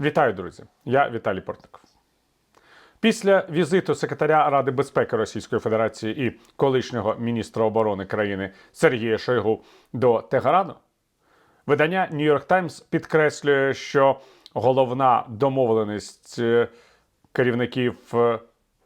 Вітаю, друзі! Я Віталій Портников. Після візиту секретаря Ради безпеки Російської Федерації і колишнього міністра оборони країни Сергія Шойгу до Тегерану, видання New York Times підкреслює, що головна домовленість е, керівників е,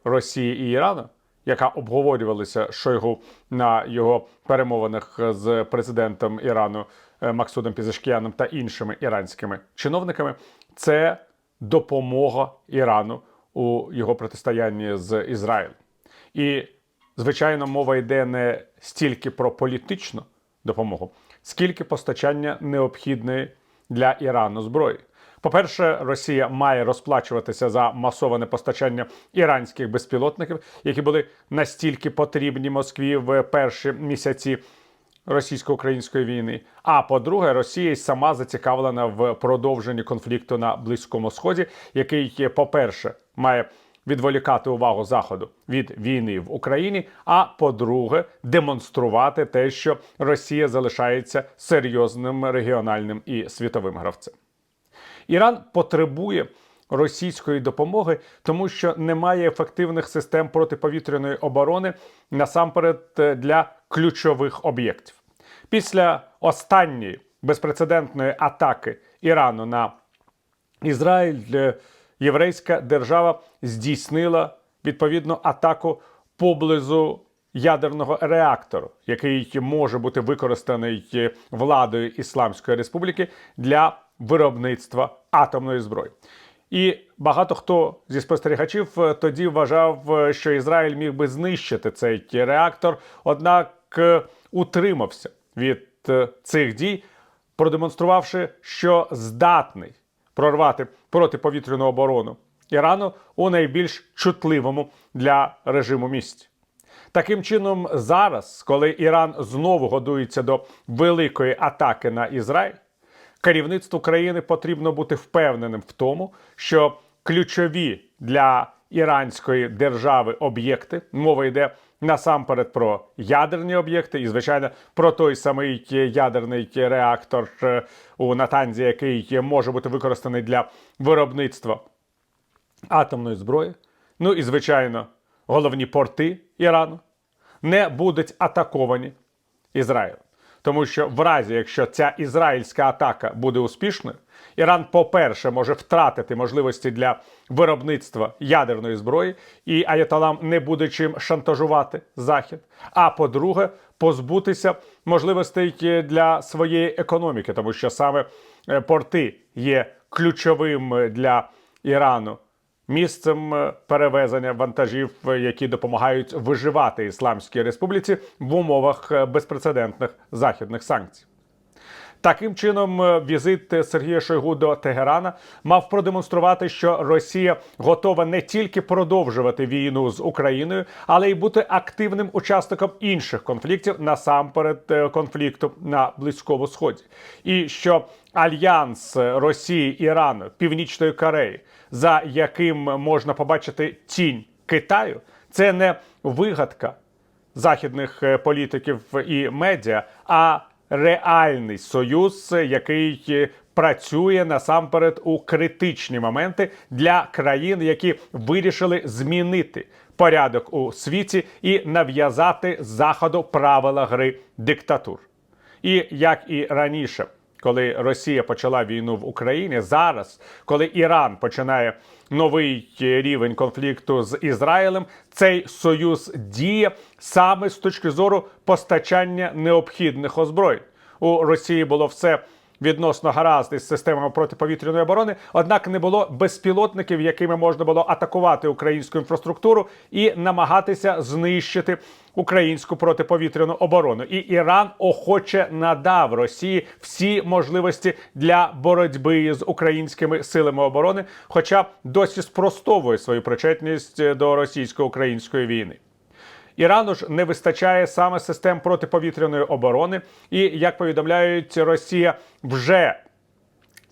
Росії і Ірану, яка обговорювалася Шойгу на його перемовинах з президентом Ірану Максудом Пізашкіяном та іншими іранськими чиновниками, це допомога Ірану у його протистоянні з Ізраїлем. І, звичайно, мова йде не стільки про політичну допомогу, скільки постачання необхідної для Ірану зброї. По-перше, Росія має розплачуватися за масоване постачання іранських безпілотників, які були настільки потрібні Москві в перші місяці російсько-української війни. А по-друге, Росія сама зацікавлена в продовженні конфлікту на Близькому Сході, який, по-перше, має відволікати увагу Заходу від війни в Україні. А по-друге, демонструвати те, що Росія залишається серйозним регіональним і світовим гравцем. Іран потребує російської допомоги, тому що немає ефективних систем протиповітряної оборони насамперед е, для ключових об'єктів. Після останньої безпрецедентної атаки Ірану на Ізраїль е, єврейська держава здійснила відповідну атаку поблизу ядерного реактору, який може бути використаний е, владою Ісламської Республіки для виробництва атомної зброї. І багато хто зі спостерігачів е, тоді вважав, е, що Ізраїль міг би знищити цей реактор, однак е, утримався від цих дій, продемонструвавши, що здатний прорвати протиповітряну оборону Ірану у найбільш чутливому для режиму місці. Таким чином, зараз, коли Іран знову годується до великої атаки на Ізраїль, керівництву країни потрібно бути впевненим в тому, що ключові для іранської держави об'єкти мова йде насамперед про ядерні об'єкти, і звичайно про той самий ядерний реактор е, у Натанзі, який може бути використаний для виробництва атомної зброї. Ну і звичайно, головні порти Ірану не будуть атаковані Ізраїлем. Тому що в разі, якщо ця ізраїльська атака буде успішною, Іран, по-перше, може втратити можливості для виробництва ядерної зброї, і Аятолам не буде чим шантажувати Захід. А по-друге, позбутися можливостей для своєї економіки, тому що саме е, порти є ключовим для Ірану місцем е, перевезення вантажів, е, які допомагають виживати Ісламській Республіці в умовах е, безпрецедентних західних санкцій. Таким чином, е, візит Сергія Шойгу до Тегерана мав продемонструвати, що Росія готова не тільки продовжувати війну з Україною, але й бути активним учасником інших конфліктів, насамперед е, конфлікту на Близькому Сході, і що альянс Росії, Ірану, Північної Кореї, за яким можна побачити тінь Китаю, це не вигадка західних е, політиків і медіа, а реальний союз, який е, працює насамперед у критичні моменти для країн, які вирішили змінити порядок у світі і нав'язати заходу правила гри диктатур. І як і раніше, коли Росія почала війну в Україні, зараз, коли Іран починає новий рівень конфлікту з Ізраїлем, цей союз діє саме з точки зору постачання необхідних озброєнь. У Росії було все. Відносно гаразд із системами протиповітряної оборони, однак не було безпілотників, якими можна було атакувати українську інфраструктуру і намагатися знищити українську протиповітряну оборону. І Іран охоче надав Росії всі можливості для боротьби з українськими силами оборони, хоча досі спростовує свою причетність до російсько-української війни. Ірану ж не вистачає саме систем протиповітряної оборони, і як повідомляють, Росія вже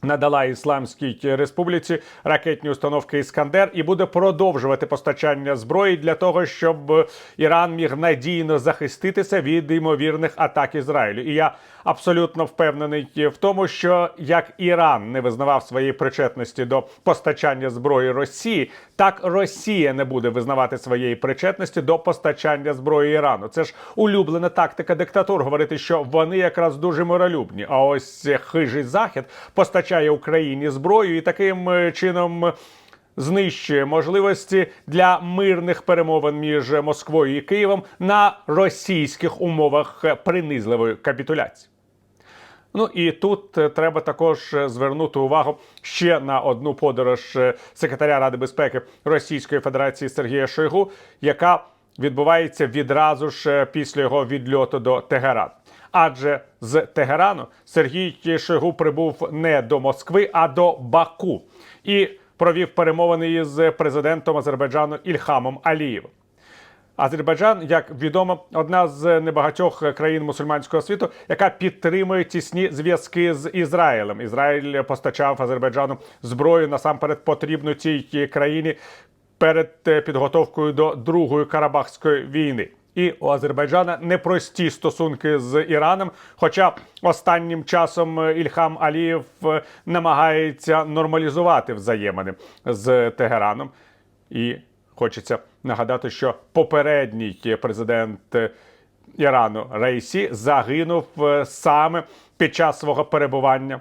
надала Ісламській Республіці ракетні установки Іскандер і буде продовжувати постачання зброї для того, щоб Іран міг надійно захиститися від ймовірних атак Ізраїлю. І я абсолютно впевнений в тому, що як Іран не визнавав своєї причетності до постачання зброї Росії, так Росія не буде визнавати своєї причетності до постачання зброї Ірану. Це ж улюблена тактика диктатур говорити, що вони якраз дуже миролюбні. А ось хижий захід постачає Україні зброю і таким е, чином. Знищує можливості для мирних перемовин між Москвою і Києвом на російських умовах е, принизливої капітуляції. Ну і тут е, треба також е, звернути увагу ще на одну подорож е, секретаря Ради безпеки Російської Федерації Сергія Шойгу, яка відбувається відразу ж е, після його відльоту до Тегерану. Адже з Тегерану Сергій Шойгу прибув не до Москви, а до Баку і провів перемовини із президентом Азербайджану Ільхамом Алієвим. Азербайджан, як відомо, одна з небагатьох країн мусульманського світу, яка підтримує тісні зв'язки з Ізраїлем. Ізраїль постачав Азербайджану зброю насамперед потрібну цій країні перед е, підготовкою до другої Карабахської війни. І у Азербайджана непрості стосунки з Іраном. Хоча останнім часом е, Ільхам Алієв е, намагається нормалізувати взаємини з Тегераном. І хочеться нагадати, що попередній президент е, Ірану Рейсі загинув саме під час свого перебування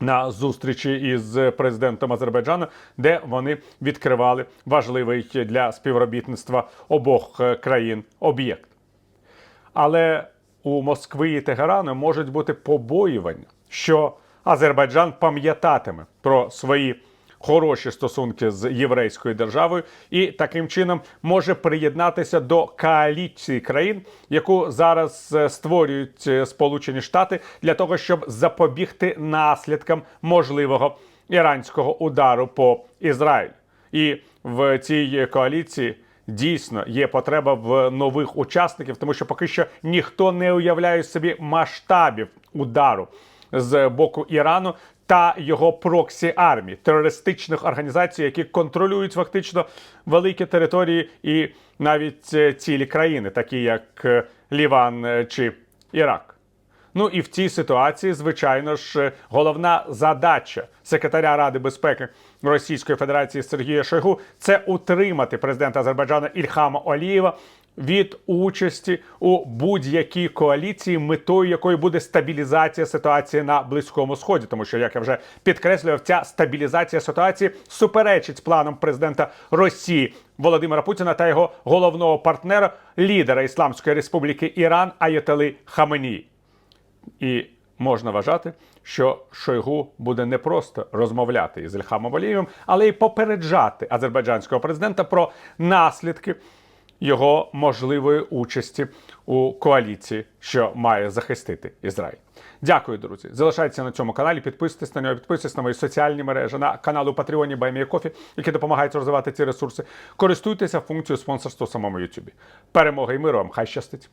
на зустрічі із президентом Азербайджану, де вони відкривали важливий для співробітництва обох е, країн об'єкт. Але у Москви і Тегерану можуть бути побоювання, що Азербайджан пам'ятатиме про свої хороші стосунки з єврейською державою і таким чином може приєднатися до коаліції країн, яку зараз е, створюють е, Сполучені Штати для того, щоб запобігти наслідкам можливого іранського удару по Ізраїлю. І в цій коаліції дійсно є потреба в нових учасників, тому що поки що ніхто не уявляє собі масштабів удару з боку Ірану та його проксі армій терористичних організацій, які контролюють фактично великі території і навіть е, цілі країни, такі як е, Ліван е, чи Ірак. Ну і в цій ситуації, звичайно ж, головна задача секретаря Ради безпеки Російської Федерації Сергія Шойгу це утримати президента Азербайджану Ільхама Алієва від участі у будь-якій коаліції, метою якої буде стабілізація ситуації на близькому сході, тому що як я вже підкреслював, ця стабілізація ситуації суперечить планам президента Росії Володимира Путіна та його головного партнера, лідера Ісламської Республіки Іран Аятали Хаменії. І можна вважати, що Шойгу буде не просто розмовляти із Ільхамом Алієвим, але й попереджати азербайджанського президента про наслідки його можливої участі у коаліції, що має захистити Ізраїль. Дякую, друзі. Залишайтеся на цьому каналі, підписуйтесь на нього, підписуйтесь на мої соціальні мережі, на канал у Патреоні Кофі, які допомагають розвивати ці ресурси. Користуйтеся функцією спонсорства у самому Ютубі. Перемоги і миру вам! Хай щастить!